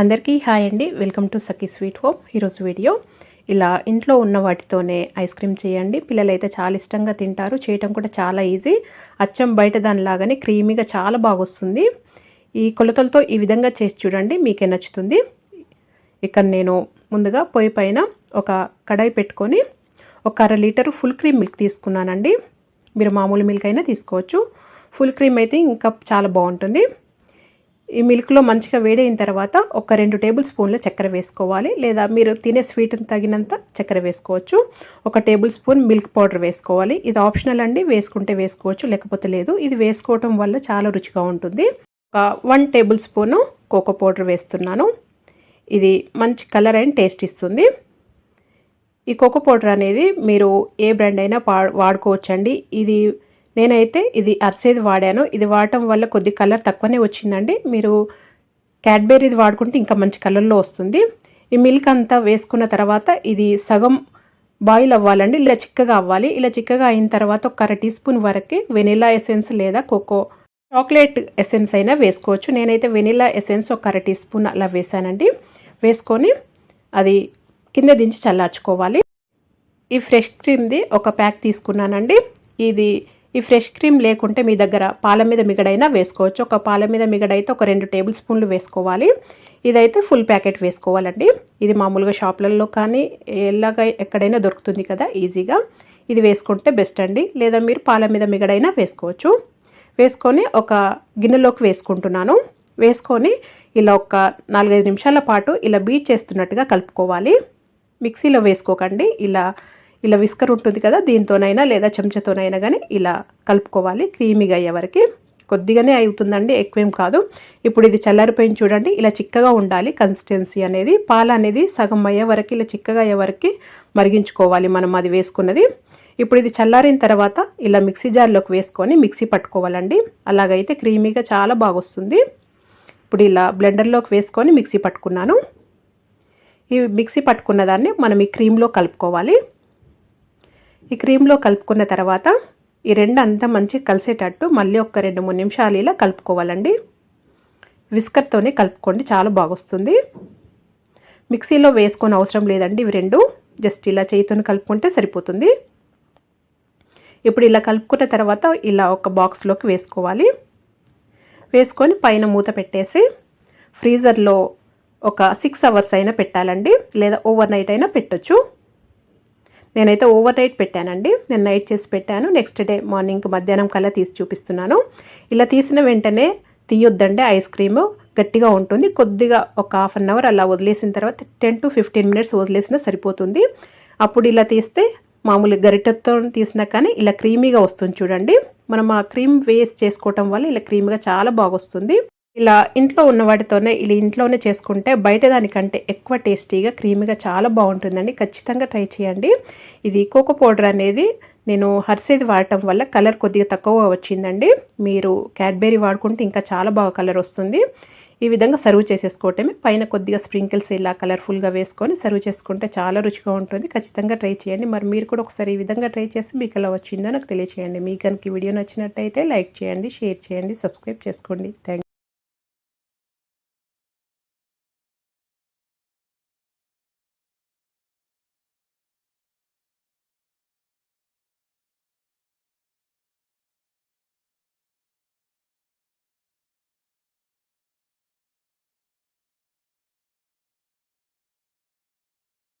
అందరికీ హాయ్ అండి. Welcome to Sakhi sweet home ఈరోజు వీడియో ఇలా ఇంట్లో ఉన్న వాటితోనే ఐస్ క్రీమ్ చేయండి. పిల్లలు అయితే చాలా ఇష్టంగా తింటారు. చేయటం కూడా చాలా ఈజీ. అచ్చం బయట దానిలాగానే క్రీమీగా చాలా బాగా వస్తుంది ఈ కొలతలతో ఈ విధంగా చేసి చూడండి మీకే నచ్చుతుంది. ఇక్కడ నేను ముందుగా పొయ్యి పైన ఒక కడాయి పెట్టుకొని ఒక అర లీటరు ఫుల్ క్రీమ్ మిల్క్ తీసుకున్నానండి. మీరు మామూలు మిల్క్ అయినా తీసుకోవచ్చు. ఫుల్ క్రీమ్ అయితే ఇంకా చాలా బాగుంటుంది. ఈ మిల్క్లో మంచిగా వేడైన తర్వాత ఒక రెండు టేబుల్ స్పూన్ల చక్కెర వేసుకోవాలి. లేదా మీరు తినే స్వీట్ని తగినంత చక్కెర వేసుకోవచ్చు. ఒక టేబుల్ స్పూన్ మిల్క్ పౌడర్ వేసుకోవాలి. ఇది ఆప్షనల్ అండి. వేసుకుంటే వేసుకోవచ్చు. లేకపోతే లేదు. ఇది వేసుకోవటం వల్ల చాలా రుచిగా ఉంటుంది. ఒక one tablespoon cocoa powder వేస్తున్నాను. ఇది మంచి కలర్ అండ్ టేస్ట్ ఇస్తుంది. ఈ కోకో పౌడర్ అనేది మీరు ఏ బ్రాండ్ అయినా వాడుకోవచ్చండి. ఇది నేనైతే ఇది అర్సేది వాడాను. ఇది వాడటం వల్ల కొద్ది కలర్ తక్కువనే వచ్చిందండి. మీరు క్యాడ్బెర్రీది వాడుకుంటే ఇంకా మంచి కలర్లో వస్తుంది. ఈ మిల్క్ అంతా వేసుకున్న తర్వాత ఇది సగం బాయిల్ అవ్వాలండి. ఇలా చిక్కగా అవ్వాలి. ఇలా చిక్కగా అయిన తర్వాత ఒక అర టీ స్పూన్ వరకు వెనిలా ఎసెన్స్ లేదా కోకో చాక్లెట్ ఎసెన్స్ అయినా వేసుకోవచ్చు. నేనైతే వెనిలా ఎసెన్స్ ఒక అర టీ స్పూన్ అలా వేసానండి వేసుకొని అది కింద దించి చల్లార్చుకోవాలి. ఈ ఫ్రెష్ క్రీమ్ది ఒక ప్యాక్ తీసుకున్నానండి. ఇది ఈ ఫ్రెష్ క్రీమ్ లేకుంటే మీ దగ్గర పాల మీద మిగడైనా వేసుకోవచ్చు. ఒక పాల మీద మిగడైతే ఒక రెండు టేబుల్ స్పూన్లు వేసుకోవాలి. ఇదైతే ఫుల్ ప్యాకెట్ వేసుకోవాలండి. ఇది మామూలుగా షాపులలో కానీ ఎలాగ ఎక్కడైనా దొరుకుతుంది కదా ఈజీగా. ఇది వేసుకుంటే బెస్ట్ అండి. లేదా మీరు పాల మీద మిగడైనా వేసుకోవచ్చు. వేసుకొని ఒక గిన్నెలోకి వేసుకుంటున్నాను. వేసుకొని ఇలా ఒక నాలుగైదు నిమిషాల పాటు ఇలా బీట్ చేస్తున్నట్టుగా కలుపుకోవాలి. మిక్సీలో వేసుకోకండి. ఇలా ఇలా విస్కర్ ఉంటుంది కదా దీంతోనైనా లేదా చెంచాతోనైనా కానీ ఇలా కలుపుకోవాలి. క్రీమీగా అయ్యే వరకు. కొద్దిగానే అవుతుందండి ఎక్కువేం కాదు. ఇప్పుడు ఇది చల్లారిపోయింది చూడండి ఇలా చిక్కగా ఉండాలి. కన్సిస్టెన్సీ అనేది పాలు అనేది సగం అయ్యే వరకు ఇలా చిక్కగా అయ్యే వరకు మరిగించుకోవాలి మనం అది వేసుకున్నది. ఇప్పుడు ఇది చల్లారిన తర్వాత ఇలా మిక్సీ జార్లోకి వేసుకొని మిక్సీ పట్టుకోవాలండి. అలాగైతే క్రీమీగా చాలా బాగొస్తుంది. ఇప్పుడు ఇలా బ్లెండర్లోకి వేసుకొని మిక్సీ పట్టుకున్నాను. ఈ మిక్సీ పట్టుకున్న దాన్ని మనం ఈ క్రీమ్లో కలుపుకోవాలి. ఈ క్రీమ్లో కలుపుకున్న తర్వాత ఈ రెండు అంతా మంచిగా కలిసేటట్టు మళ్ళీ ఒక రెండు మూడు నిమిషాలు ఇలా కలుపుకోవాలండి. విస్కర్తోనే కలుపుకోండి చాలా బాగొస్తుంది. మిక్సీలో వేసుకొని అవసరం లేదండి ఇవి రెండు. జస్ట్ ఇలా చేయితో కలుపుకుంటే సరిపోతుంది. ఇప్పుడు ఇలా కలుపుకున్న తర్వాత ఇలా ఒక బాక్స్లోకి వేసుకోవాలి. వేసుకొని పైన మూత పెట్టేసి ఫ్రీజర్లో ఒక సిక్స్ అవర్స్ అయినా పెట్టాలండి లేదా ఓవర్ నైట్ అయినా పెట్టొచ్చు. నేనైతే ఓవర్ నైట్ పెట్టానండి. నేను నైట్ చేసి పెట్టాను. నెక్స్ట్ డే మార్నింగ్ మధ్యాహ్నం కల్లా తీసి చూపిస్తున్నాను. ఇలా తీసిన వెంటనే తీయొద్దండి. ఐస్ క్రీమ్ గట్టిగా ఉంటుంది. కొద్దిగా ఒక హాఫ్ అన్ అవర్ అలా వదిలేసిన తర్వాత టెన్ టు ఫిఫ్టీన్ మినిట్స్ వదిలేసినా సరిపోతుంది. అప్పుడు ఇలా తీస్తే మామూలు గరిటెతో తీసినా కానీ ఇలా క్రీమీగా వస్తుంది చూడండి. మనం ఆ క్రీమ్ వేస్ట్ చేసుకోవటం వల్ల ఇలా క్రీమ్గా చాలా బాగా వస్తుంది ఇలా ఇంట్లో ఉన్న వాటితోనే ఇలా ఇంట్లోనే చేసుకుంటే బయట దానికంటే ఎక్కువ టేస్టీగా క్రీమీగా చాలా బాగుంటుందండి. ఖచ్చితంగా ట్రై చేయండి. ఇది కోకో పౌడర్ అనేది నేను హర్సేది వాడటం వల్ల కలర్ కొద్దిగా తక్కువగా వచ్చిందండి. మీరు క్యాడ్బెరీ వాడుకుంటే ఇంకా చాలా బాగా కలర్ వస్తుంది. ఈ విధంగా సర్వ్ చేసేసుకోవటమే. పైన కొద్దిగా స్ప్రింకిల్స్ ఇలా కలర్ఫుల్గా వేసుకొని సర్వ్ చేసుకుంటే చాలా రుచిగా ఉంటుంది. ఖచ్చితంగా ట్రై చేయండి. మరి మీరు కూడా ఒకసారి ఈ విధంగా ట్రై చేసి మీకు ఎలా వచ్చిందో నాకు తెలియచేయండి. మీకు కనుక వీడియో నచ్చినట్టయితే లైక్ చేయండి షేర్ చేయండి సబ్స్క్రైబ్ చేసుకోండి. థ్యాంక్